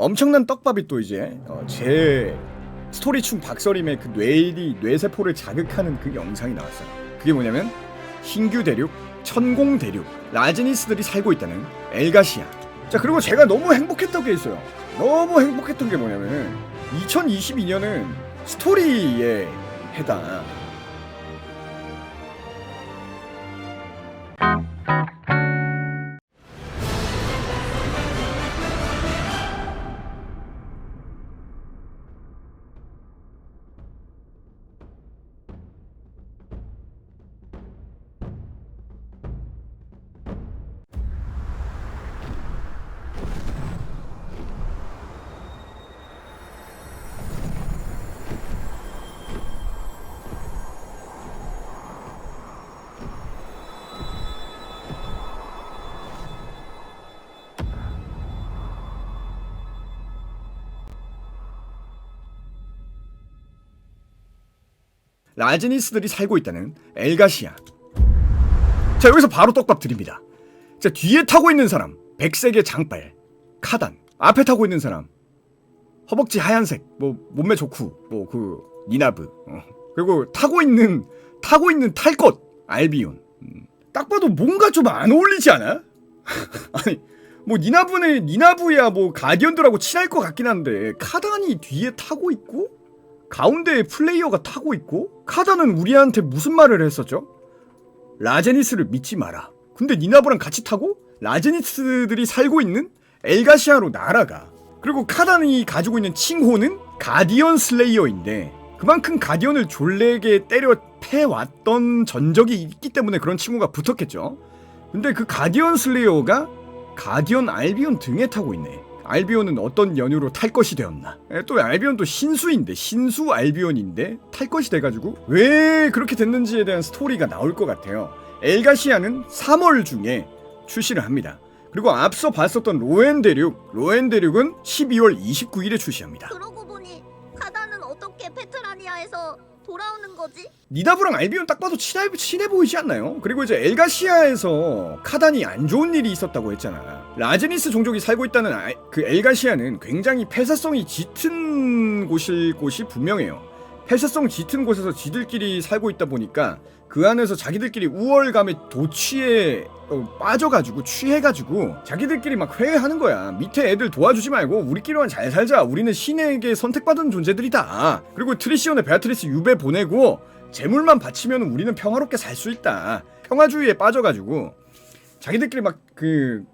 엄청난 떡밥이 또 이제 어, 제 스토리충 박서림의 그 뇌리 뇌세포를 자극하는 그 영상이 나왔어요. 그게 뭐냐면 신규 대륙, 천공 대륙, 라제니스들이 살고 있다는 엘가시아. 자 그리고 제가 너무 행복했던 게 있어요. 너무 행복했던 게 뭐냐면은 2022년은 스토리에 해당. 라제니스들이 살고 있다는 엘가시아. 자 여기서 바로 떡밥 드립니다. 자 뒤에 타고 있는 사람 백색의 장발 카단 앞에 타고 있는 사람 허벅지 하얀색 뭐 몸매 좋고 뭐 그 니나브 어. 그리고 타고 있는 타고 있는 탈것 알비온 음. 딱 봐도 뭔가 좀 안 어울리지 않아? 아니 뭐 니나브는 니나브야 뭐 가디언들하고 친할 것 같긴 한데 카단이 뒤에 타고 있고 가운데에 플레이어가 타고 있고 카다는 우리한테 무슨 말을 했었죠? 라제니스를 믿지 마라. 근데 니나브랑 같이 타고 라제니스들이 살고 있는 엘가시아로 날아가. 그리고 카단이 가지고 있는 칭호는 가디언 슬레이어인데 그만큼 가디언을 졸래게 때려 패왔던 전적이 있기 때문에 그런 칭호가 붙었겠죠. 근데 그 가디언 슬레이어가 가디언 알비온 등에 타고 있네. 알비온은 어떤 연유로 탈 것이 되었나? 에, 또 알비온도 신수인데 신수 알비온인데 탈 것이 돼가지고 왜 그렇게 됐는지에 대한 스토리가 나올 것 같아요. 엘가시아는 3월 중에 출시를 합니다. 그리고 앞서 봤었던 로엔 대륙, 로엔 대륙은 12월 29일에 출시합니다. 그러고 보니 카다는 어떻게 페트라니아에서 돌아오는 거지? 니다브랑 알비온 딱 봐도 친해, 친해 보이지 않나요? 그리고 이제 엘가시아에서 카단이 안 좋은 일이 있었다고 했잖아. 라제니스 종족이 살고 있다는 알- 그 엘가시아는 굉장히 폐쇄성이 짙은 곳일 곳이 분명해요. 폐쇄성 짙은 곳에서 지들끼리 살고 있다 보니까 그 안에서 자기들끼리 우월감에 도취에 어, 빠져가지고 취해가지고 자기들끼리 막 회의하는 거야. 밑에 애들 도와주지 말고 우리끼리만 잘 살자. 우리는 신에게 선택받은 존재들이다. 그리고 트리시온의 베아트리스 유배 보내고 재물만 바치면 우리는 평화롭게 살 수 있다. 평화주의에 빠져가지고 자기들끼리 막 그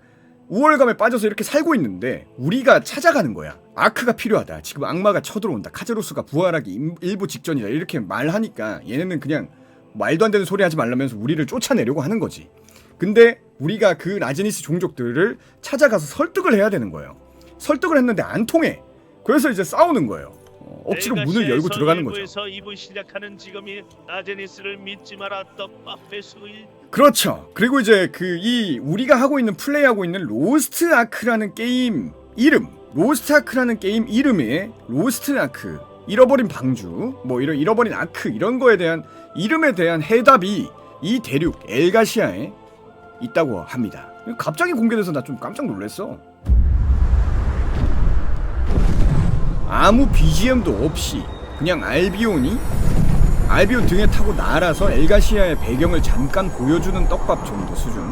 우월감에 빠져서 이렇게 살고 있는데 우리가 찾아가는 거야. 아크가 필요하다. 지금 악마가 쳐들어온다. 카제로스가 부활하기 임- 일부 직전이다. 이렇게 말하니까 얘네는 그냥 말도 안 되는 소리 하지 말라면서 우리를 쫓아내려고 하는 거지. 근데 우리가 그 라제니스 종족들을 찾아가서 설득을 해야 되는 거예요. 설득을 했는데 안 통해. 그래서 이제 싸우는 거예요. 어, 억지로 문을 열고 들어가는 거죠. 그렇죠. 그리고 이제 그 이 우리가 하고 있는 플레이하고 있는 로스트 아크라는 게임 이름, 로스트 아크라는 게임 이름에 로스트 아크, 잃어버린 방주, 뭐 이런 잃어버린 아크 이런 거에 대한 이름에 대한 해답이 이 대륙 엘가시아에 있다고 합니다. 갑자기 공개돼서 나 좀 깜짝 놀랐어. 아무 BGM도 없이 그냥 알비온이 알비온 등에 타고 날아서 엘가시아의 배경을 잠깐 보여주는 떡밥 정도 수준.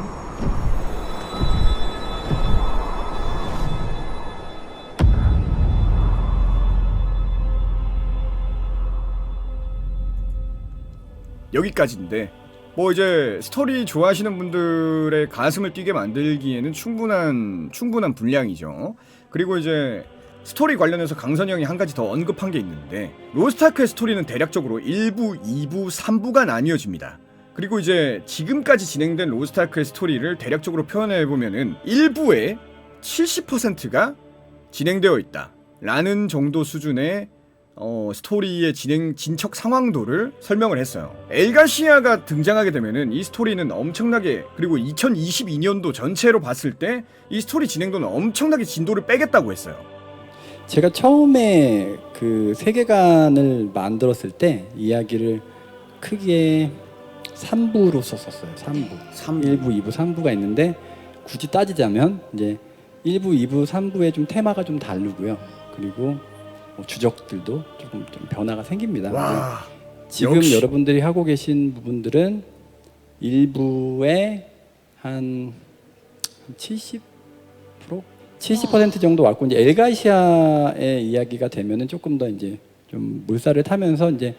여기까지인데 뭐 이제 스토리 좋아하시는 분들의 가슴을 뛰게 만들기에는 충분한 충분한 분량이죠. 그리고 이제 스토리 관련해서 강선이 형이 한 가지 더 언급한 게 있는데 로스타크의 스토리는 대략적으로 1부, 2부, 3부가 나뉘어집니다. 그리고 이제 지금까지 진행된 로스타크의 스토리를 대략적으로 표현해 보면은 1부의 70%가 진행되어 있다. 라는 정도 수준의 어, 스토리의 진행 진척 상황도를 설명을 했어요. 엘가시아가 등장하게 되면은 이 스토리는 엄청나게 그리고 2022년도 전체로 봤을 때 이 스토리 진행도는 엄청나게 진도를 빼겠다고 했어요. 제가 처음에 그 세계관을 만들었을 때 이야기를 크게 3부로 썼었어요. 3부. 1부, 2부, 3부가 있는데 굳이 따지자면 이제 1부, 2부, 3부의 좀 테마가 좀 다르고요. 그리고 뭐 주적들도 조금 좀 변화가 생깁니다. 와. 지금 역시. 여러분들이 하고 계신 부분들은 일부에 한 70%? 70% 정도 왔고 이제 엘가시아의 이야기가 되면은 조금 더 이제 좀 물살을 타면서 이제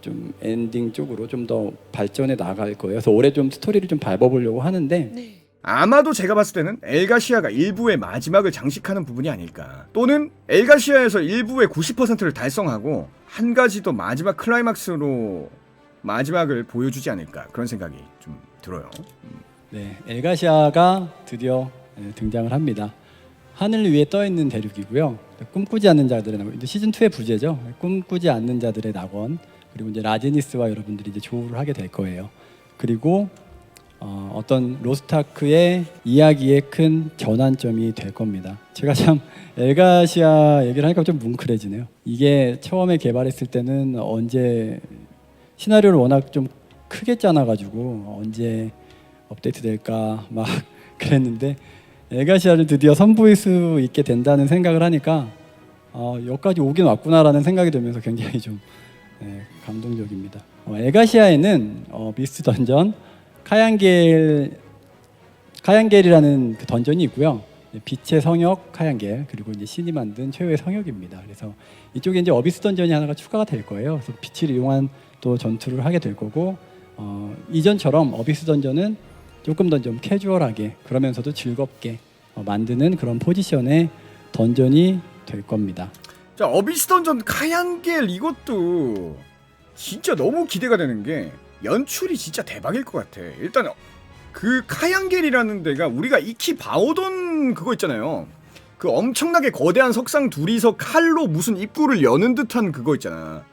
좀 엔딩 쪽으로 좀 더 발전해 나갈 거예요. 그래서 올해 좀 스토리를 좀 밟아보려고 하는데 아마도 제가 봤을 때는 엘가시아가 일부의 마지막을 장식하는 부분이 아닐까. 또는 엘가시아에서 일부의 90%를 달성하고 한 가지 더 마지막 클라이막스로 마지막을 보여주지 않을까 그런 생각이 좀 들어요. 네, 엘가시아가 드디어 네, 등장을 합니다. 하늘 위에 떠 있는 대륙이고요. 꿈꾸지 않는 자들의 낙원. 시즌 2의 부제죠. 꿈꾸지 않는 자들의 낙원. 그리고 이제 라제니스와 여러분들이 이제 조우를 하게 될 거예요. 그리고 어, 어떤 로스타크의 이야기의 큰 전환점이 될 겁니다. 제가 참 엘가시아 얘기를 하니까 좀 뭉클해지네요. 이게 처음에 개발했을 때는 언제 시나리오를 워낙 좀 크게 짜놔가지고 언제 업데이트 될까 막 그랬는데 엘가시아를 드디어 선보일 수 있게 된다는 생각을 하니까 어, 여기까지 오긴 왔구나라는 생각이 들면서 굉장히 좀 네, 감동적입니다. 어, 엘가시아에는 어, 미스트 던전, 카얀겔 카얀겔이라는 그 던전이 있고요. 네, 빛의 성역 카얀겔 그리고 이제 신이 만든 최후의 성역입니다. 그래서 이쪽에 이제 어비스 던전이 하나가 추가가 될 거예요. 그래서 빛을 이용한 또 전투를 하게 될 거고 어, 이전처럼 어비스 던전은 조금 더 좀 캐주얼하게 그러면서도 즐겁게 어, 만드는 그런 포지션의 던전이 될 겁니다. 자 어비스 던전 카얀겔 이것도 진짜 너무 기대가 되는 게 연출이 진짜 대박일 것 같아. 일단 그 카얀겔이라는 데가 우리가 익히 봐오던 그거 있잖아요. 그 엄청나게 거대한 석상 둘이서 칼로 무슨 입구를 여는 듯한 그거 있잖아.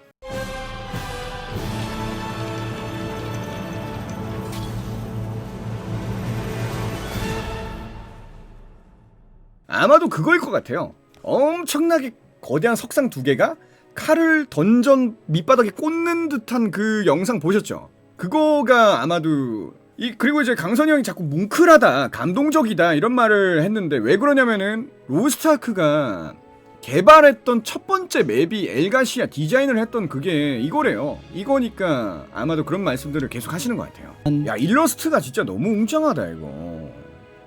아마도 그거일 것 같아요. 엄청나게 거대한 석상 두 개가 칼을 던전 밑바닥에 꽂는 듯한 그 영상 보셨죠? 그거가 아마도 이 그리고 이제 강선이 형이 자꾸 뭉클하다, 감동적이다 이런 말을 했는데 왜 그러냐면은 로스트아크가 개발했던 첫 번째 맵이 엘가시아 디자인을 했던 그게 이거래요. 이거니까 아마도 그런 말씀들을 계속 하시는 것 같아요. 야 일러스트가 진짜 너무 웅장하다 이거.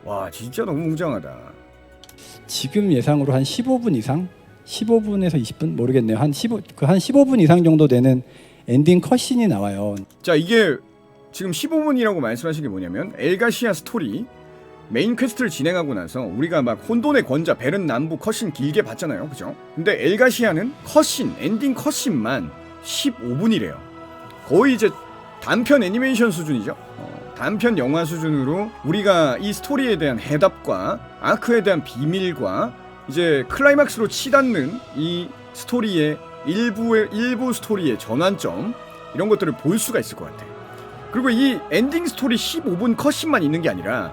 와 진짜 너무 웅장하다. 지금 예상으로 한 15분 이상, 15분에서 20분 모르겠네요. 한 15, 그 한 15분 이상 정도 되는 엔딩 컷신이 나와요. 자 이게 지금 15분이라고 말씀하신 게 뭐냐면 엘가시아 스토리 메인 퀘스트를 진행하고 나서 우리가 막 혼돈의 권자 베른 남부 컷신 길게 봤잖아요 그죠? 근데 엘가시아는 컷신 엔딩 컷신만 15분이래요 거의 이제 단편 애니메이션 수준이죠 어, 단편 영화 수준으로 우리가 이 스토리에 대한 해답과 아크에 대한 비밀과 이제 클라이막스로 치닫는 이 스토리의 일부의 일부 스토리의 전환점 이런 것들을 볼 수가 있을 것 같아. 그리고 이 엔딩 스토리 15분 컷신만 있는 게 아니라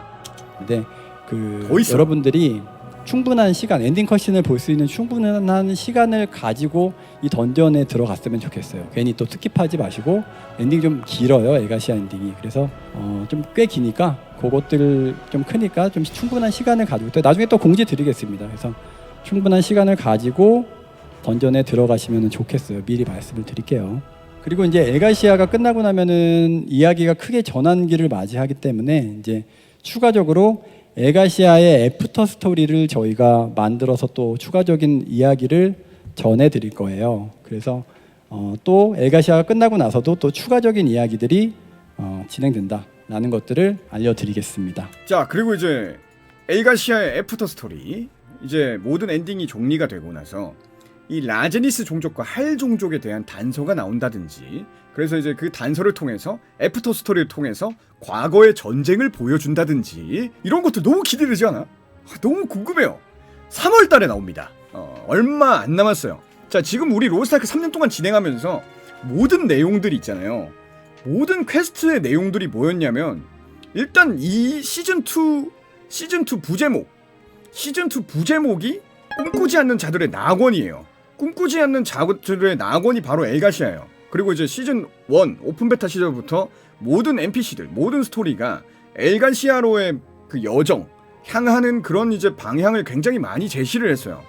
근데 그더 있어. 여러분들이 충분한 시간, 엔딩 컷신을 볼 수 있는 충분한 시간을 가지고 이 던전에 들어갔으면 좋겠어요. 괜히 또 스킵하지 마시고 엔딩 좀 길어요, 에가시아 엔딩이. 그래서 어, 좀 꽤 기니까 그것들 좀 크니까 좀 충분한 시간을 가지고 또 나중에 또 공지 드리겠습니다. 그래서 충분한 시간을 가지고 던전에 들어가시면 좋겠어요. 미리 말씀을 드릴게요. 그리고 이제 엘가시아가 끝나고 나면은 이야기가 크게 전환기를 맞이하기 때문에 이제 추가적으로 엘가시아의 애프터 스토리를 저희가 만들어서 또 추가적인 이야기를 전해 드릴 거예요. 그래서 어, 또 엘가시아가 끝나고 나서도 또 추가적인 이야기들이 어, 진행된다라는 것들을 알려드리겠습니다. 자 그리고 이제 엘가시아의 애프터 스토리 이제 모든 엔딩이 정리가 되고 나서 이 라제니스 종족과 할 종족에 대한 단서가 나온다든지 그래서 이제 그 단서를 통해서 애프터 스토리를 통해서 과거의 전쟁을 보여준다든지 이런 것도 너무 기대되지 않아? 아, 너무 궁금해요. 3월 달에 나옵니다. 어, 얼마 안 남았어요. 자, 지금 우리 로스타크 3년 동안 진행하면서 모든 내용들이 있잖아요. 모든 퀘스트의 내용들이 뭐였냐면 일단 이 시즌 2 시즌 2 부제목 시즌 2 부제목이 꿈꾸지 않는 자들의 낙원이에요. 꿈꾸지 않는 자들의 낙원이 바로 엘가시아예요. 그리고 이제 시즌 1 오픈 베타 시절부터 모든 NPC들 모든 스토리가 엘가시아로의 그 여정 향하는 그런 이제 방향을 굉장히 많이 제시를 했어요.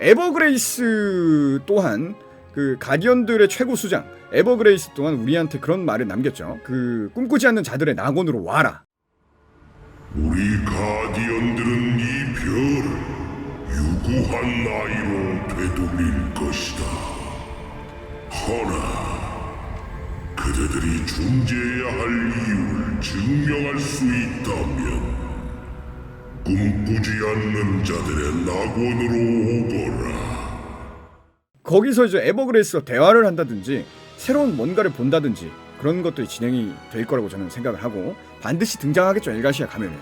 에버그레이스 또한 그 가디언들의 최고 수장 에버그레이스 또한 우리한테 그런 말을 남겼죠. 그 꿈꾸지 않는 자들의 낙원으로 와라. 우리 가디언들은 이 별을 유구한 나이로 되돌릴 것이다. 허나 그대들이 중재해야 할 이유를 증명할 수 있다면 꿈꾸지 않는 자들의 낙원으로 오거라. 거기서 이제 에버그레이스와 대화를 한다든지 새로운 뭔가를 본다든지 그런 것들이 진행이 될 거라고 저는 생각을 하고 반드시 등장하겠죠 엘가시아 가면은.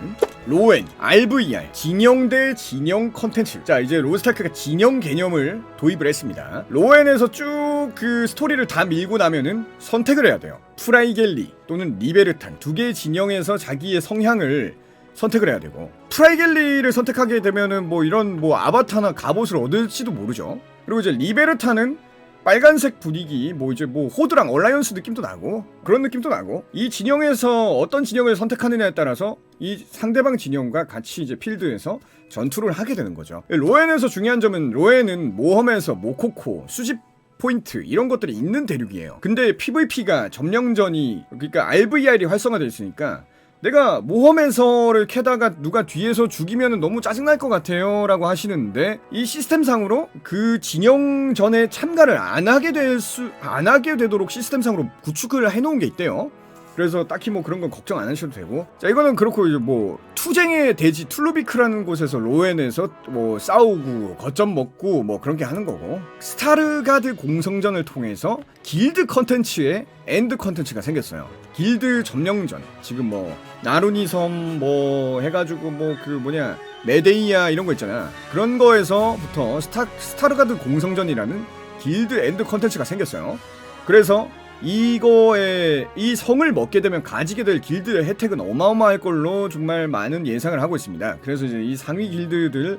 로엔, RVR, 진영 대 진영 컨텐츠. 자 이제 로스타크가 진영 개념을 도입을 했습니다. 로엔에서 쭉 그 스토리를 다 밀고 나면은 선택을 해야 돼요. 프라이겔리 또는 리베르탄 두 개의 진영에서 자기의 성향을 선택을 해야 되고. 프라이겔리를 선택하게 되면은 뭐 이런 뭐 아바타나 갑옷을 얻을지도 모르죠. 그리고 이제 리베르타는 빨간색 분위기 뭐 이제 뭐 호드랑 얼라이언스 느낌도 나고 그런 느낌도 나고 이 진영에서 어떤 진영을 선택하느냐에 따라서 이 상대방 진영과 같이 이제 필드에서 전투를 하게 되는 거죠. 로엔에서 중요한 점은 로엔은 모험에서 모코코 수집 포인트 이런 것들이 있는 대륙이에요. 근데 PVP가 점령전이 그러니까 RVR이 활성화되어 있으니까 내가 모험에서를 캐다가 누가 뒤에서 죽이면 너무 짜증날 것 같아요 라고 하시는데 이 시스템상으로 그 진영전에 참가를 안 하게 될 수, 안 하게 되도록 시스템상으로 구축을 해놓은 게 있대요. 그래서 딱히 뭐 그런 건 걱정 안 하셔도 되고. 자 이거는 그렇고 이제 뭐 투쟁의 대지 툴루비크라는 곳에서 로엔에서 뭐 싸우고 거점 먹고 뭐 그런 게 하는 거고. 스타르가드 공성전을 통해서 길드 컨텐츠의 엔드 컨텐츠가 생겼어요 길드 점령전 지금 뭐 나루니 섬 뭐 해가지고 뭐 그 뭐냐 메데이아 이런 거 있잖아 그런 거에서부터 스타 스타르가드 공성전이라는 길드 엔드 컨텐츠가 생겼어요 그래서 이거에 이 성을 먹게 되면 가지게 될 길드의 혜택은 어마어마할 걸로 정말 많은 예상을 하고 있습니다. 그래서 이제 이 상위 길드들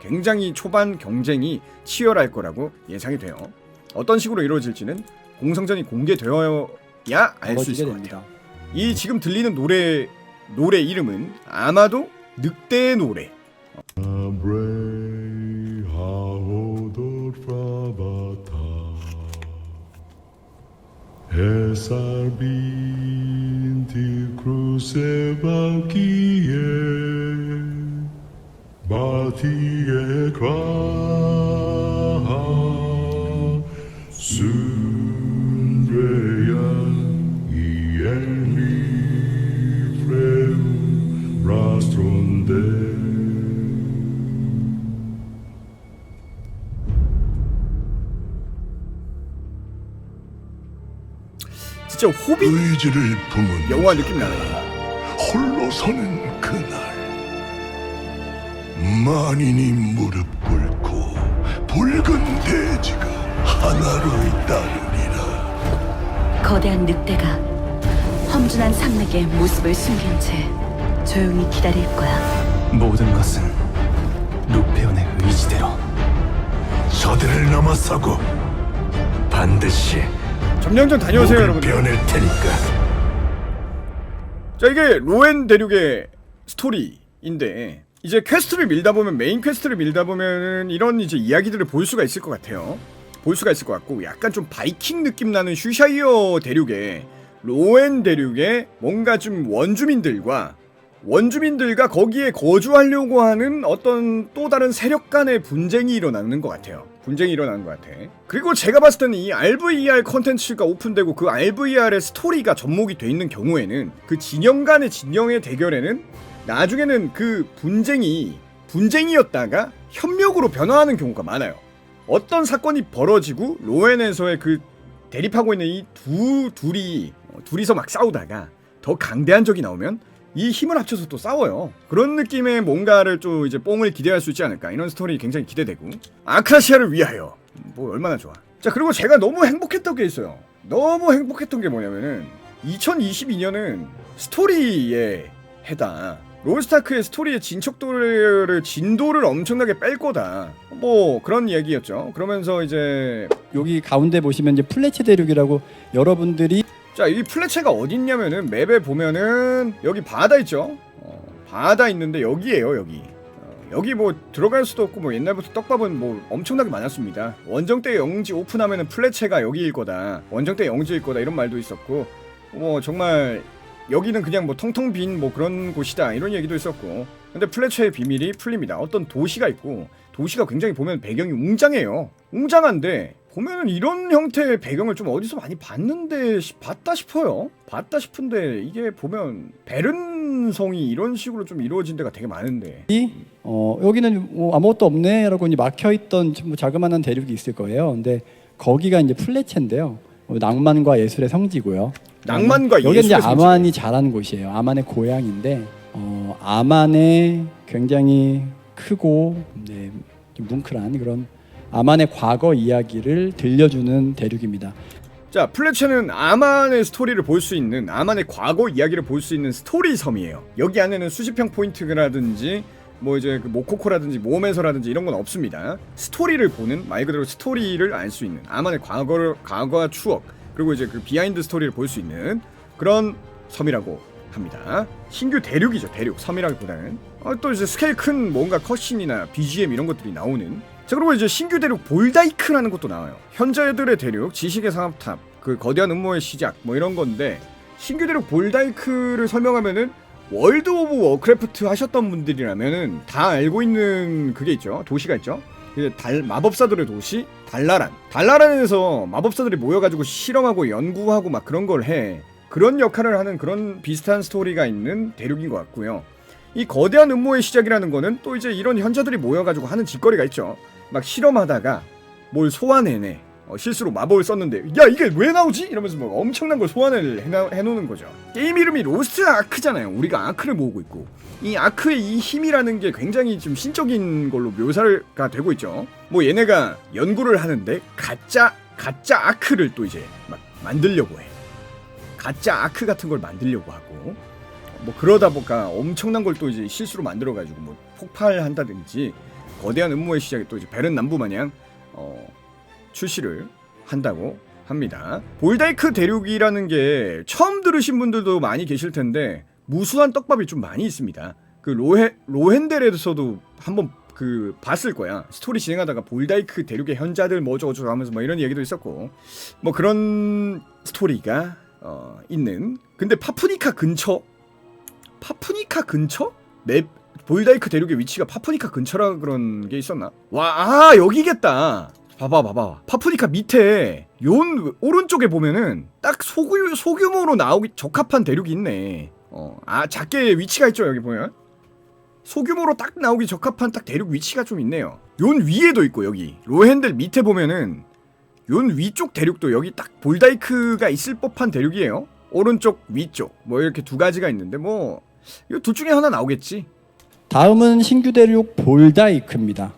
굉장히 초반 경쟁이 치열할 거라고 예상이 돼요. 어떤 식으로 이루어질지는 공성전이 공개되어 야 알 수 있을 것. 같아요. 이 지금 들리는 노래 노래 이름은 아마도 늑대의 노래. 햇살 빈티 크루세 밝기에 마 진짜 호빗 의지를 품은 영화 느낌 나네. 홀로 서는 그날 만인이 무릎 꿇고 붉은 돼지가 하나로 따르리라 거대한 늑대가 험준한 산맥의 모습을 숨긴 채 조용히 기다릴 거야. 모든 것은 루페온의 의지대로 저들을 넘어서고 반드시 점령전 다녀오세요 목을 여러분들. 베어낼 테니까 자 이게 로엔 대륙의 스토리인데 이제 퀘스트를 밀다 보면 메인 퀘스트를 밀다 보면은 이런 이제 이야기들을 볼 수가 있을 것 같아요. 볼 수가 있을 것 같고 약간 좀 바이킹 느낌 나는 슈샤이어 대륙에 로엔 대륙에 뭔가 좀 원주민들과 원주민들과 거기에 거주하려고 하는 어떤 또 다른 세력 간의 분쟁이 일어나는 것 같아요. 분쟁이 일어나는 것 같아. 그리고 제가 봤을 때는 이 RVR 컨텐츠가 오픈되고 그 RVR의 스토리가 접목이 돼 있는 경우에는 그 진영 간의 진영의 대결에는 나중에는 그 분쟁이 분쟁이었다가 협력으로 변화하는 경우가 많아요. 어떤 사건이 벌어지고 로엔에서의 그 대립하고 있는 이 두 둘이 어, 둘이서 막 싸우다가 더 강대한 적이 나오면 이 힘을 합쳐서 또 싸워요. 그런 느낌의 뭔가를 좀 이제 뽕을 기대할 수 있지 않을까. 이런 스토리 굉장히 기대되고. 아크라시아를 위하여. 뭐 얼마나 좋아. 자 그리고 제가 너무 행복했던 게 있어요. 너무 행복했던 게 뭐냐면은 2022년은 스토리의 해다. 롤스타크의 스토리의 진척도를 진도를 엄청나게 뺄 거다. 뭐 그런 이야기였죠. 그러면서 이제 여기 가운데 보시면 이제 플래치 대륙이라고 여러분들이 자, 이 플래체가 어디 있냐면은 맵에 보면은 여기 바다 있죠. 어, 바다 있는데 여기에요 여기. 어, 여기 뭐 들어갈 수도 없고 뭐 옛날부터 떡밥은 뭐 엄청나게 많았습니다. 원정대 영지 오픈하면은 플래체가 여기일 거다. 원정대 영지일 거다 이런 말도 있었고 뭐 정말 여기는 그냥 뭐 텅텅 빈 뭐 그런 곳이다 이런 얘기도 있었고. 근데 플래체의 비밀이 풀립니다. 어떤 도시가 있고 도시가 굉장히 보면 배경이 웅장해요. 웅장한데 보면은 이런 형태의 배경을 좀 어디서 많이 봤는데 시- 봤다 싶어요. 봤다 싶은데 이게 보면 베른성이 이런 식으로 좀 이루어진 데가 되게 많은데 이 어, 여기는 뭐 아무것도 없네라고 이제 막혀 있던 뭐 자그마한 대륙이 있을 거예요. 근데 거기가 이제 플레체인데요. 어, 낭만과 예술의 성지고요. 낭만과 여기 이제 예술의 성지. 아만이 자란 곳이에요. 아만의 고향인데 어, 아만의 굉장히 크고 네, 좀 뭉클한 그런 아만의 과거 이야기를 들려주는 대륙입니다. 자 플래체는 아만의 스토리를 볼 수 있는 아만의 과거 이야기를 볼 수 있는 스토리 섬이에요. 여기 안에는 수집형 포인트라든지 뭐 이제 그 모코코라든지 모험에서라든지 이런 건 없습니다. 스토리를 보는 말 그대로 스토리를 알 수 있는 아만의 과거를 과거와 추억 그리고 이제 그 비하인드 스토리를 볼 수 있는 그런 섬이라고 합니다. 신규 대륙이죠 대륙 섬이라기보다는 아, 또 이제 스케일 큰 뭔가 컷신이나 BGM 이런 것들이 나오는 자 그리고 이제 신규 대륙 볼다이크라는 것도 나와요. 현재들의 대륙 지식의 상업탑 그 거대한 음모의 시작 뭐 이런 건데 신규 대륙 볼다이크를 설명하면은 월드 오브 워크래프트 하셨던 분들이라면은 다 알고 있는 그게 있죠 도시가 있죠. 이제 달 마법사들의 도시 달라란 달라란에서 마법사들이 모여가지고 실험하고 연구하고 막 그런 걸 해. 그런 역할을 하는 그런 비슷한 스토리가 있는 대륙인 것 같고요. 이 거대한 음모의 시작이라는 거는 또 이제 이런 현자들이 모여가지고 하는 짓거리가 있죠. 막 실험하다가 뭘 소환해내. 어, 실수로 마법을 썼는데 야 이게 왜 나오지? 이러면서 뭐 엄청난 걸 소환을 해나, 해놓는 거죠. 게임 이름이 로스트 아크잖아요. 우리가 아크를 모으고 있고 이 아크의 이 힘이라는 게 굉장히 좀 신적인 걸로 묘사가 되고 있죠. 뭐 얘네가 연구를 하는데 가짜 가짜 아크를 또 이제 막 만들려고 해. 가짜 아크 같은 걸 만들려고 하고 뭐 그러다 보니까 엄청난 걸 또 이제 실수로 만들어 가지고 뭐 폭발한다든지 거대한 음모의 시작이 또 이제 베른 남부 마냥 어 출시를 한다고 합니다. 볼다이크 대륙이라는 게 처음 들으신 분들도 많이 계실 텐데 무수한 떡밥이 좀 많이 있습니다. 그 로헤 로헨델에서도 한번 그 봤을 거야. 스토리 진행하다가 볼다이크 대륙의 현자들 뭐 어쩌고 저쩌고 하면서 뭐 이런 얘기도 있었고 뭐 그런 스토리가 어, 있는. 근데 파푸니카 근처 파푸니카 근처? 맵 볼다이크 대륙의 위치가 파푸니카 근처라 그런 게 있었나? 와, 아 여기겠다. 봐봐, 봐봐. 파푸니카 밑에 yon 오른쪽에 보면은 딱 소규 소규모로 나오기 적합한 대륙이 있네. 어, 아 작게 위치가 있죠 여기 보면. 소규모로 딱 나오기 적합한 딱 대륙 위치가 좀 있네요. yon 위에도 있고 여기 로헨델 밑에 보면은 yon 위쪽 대륙도 여기 딱 볼다이크가 있을 법한 대륙이에요. 오른쪽 위쪽 뭐 이렇게 두 가지가 있는데 뭐 이거 둘 중에 하나 나오겠지. 다음은 신규 대륙 볼다이크입니다.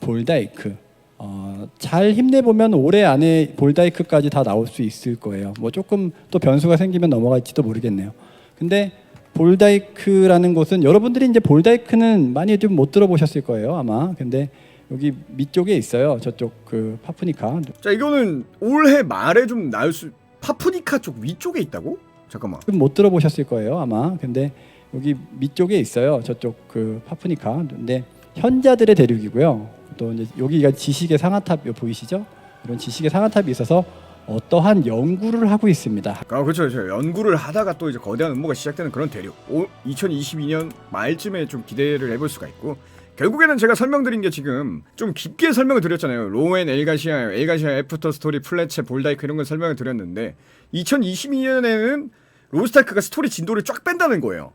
볼다이크. 어, 잘 힘내 보면 올해 안에 볼다이크까지 다 나올 수 있을 거예요. 뭐 조금 또 변수가 생기면 넘어갈지도 모르겠네요. 근데 볼다이크라는 곳은 여러분들이 이제 볼다이크는 많이 좀 못 들어보셨을 거예요 아마. 근데 여기 밑쪽에 있어요. 저쪽 그 파푸니카. 자 이거는 올해 말에 좀 나올 수 파푸니카 쪽 위쪽에 있다고? 잠깐만. 좀 못 들어보셨을 거예요 아마. 근데 여기 밑쪽에 있어요. 저쪽 그 파푸니카. 근데 현자들의 대륙이고요. 또 이제 여기가 지식의 상아탑 요 보이시죠? 이런 지식의 상아탑이 있어서 어떠한 연구를 하고 있습니다. 아 그렇죠 그렇죠. 연구를 하다가 또 이제 거대한 음모가 시작되는 그런 대륙. 오, 2022년 말쯤에 좀 기대를 해볼 수가 있고. 결국에는 제가 설명드린 게 지금 좀 깊게 설명을 드렸잖아요. 로엔, 엘가시아, 엘가시아 애프터 스토리, 플래체, 볼다이크 이런 걸 설명을 드렸는데 2022년에는 로스타크가 스토리 진도를 쫙 뺀다는 거예요.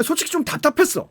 아, 솔직히 좀 답답했어.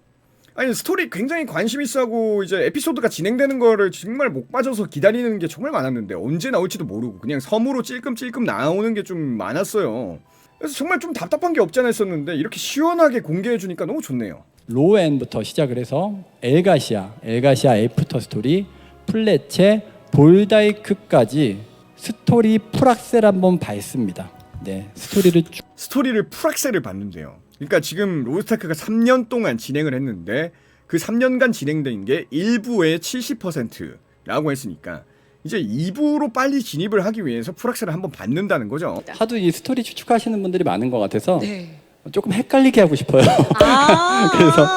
아니 스토리 굉장히 관심 있어하고 이제 에피소드가 진행되는 거를 정말 목 빠져서 기다리는 게 정말 많았는데 언제 나올지도 모르고 그냥 섬으로 찔끔찔끔 나오는 게 좀 많았어요. 그래서 정말 좀 답답한 게 없지 않아 있었는데 이렇게 시원하게 공개해 주니까 너무 좋네요. 로엔부터 시작을 해서 엘가시아, 엘가시아 애프터 스토리, 플레체, 볼다이크까지 스토리 풀악셀 한번 밟습니다. 네, 스토리를 쭉 스토리를 풀악셀을 받는데요. 그러니까 지금 로스타크가 3년 동안 진행을 했는데 그 3년간 진행된 게 1부의 70%라고 했으니까 이제 2부로 빨리 진입을 하기 위해서 프락스를 한번 받는다는 거죠. 네. 하도 이 스토리 추측하시는 분들이 많은 것 같아서 네. 조금 헷갈리게 하고 싶어요. 아 그래서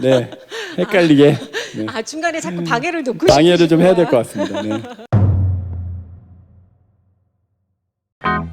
네 헷갈리게 네. 아 중간에 자꾸 방해를 돕고 방해를 좀 해야 될 것 같습니다. 네.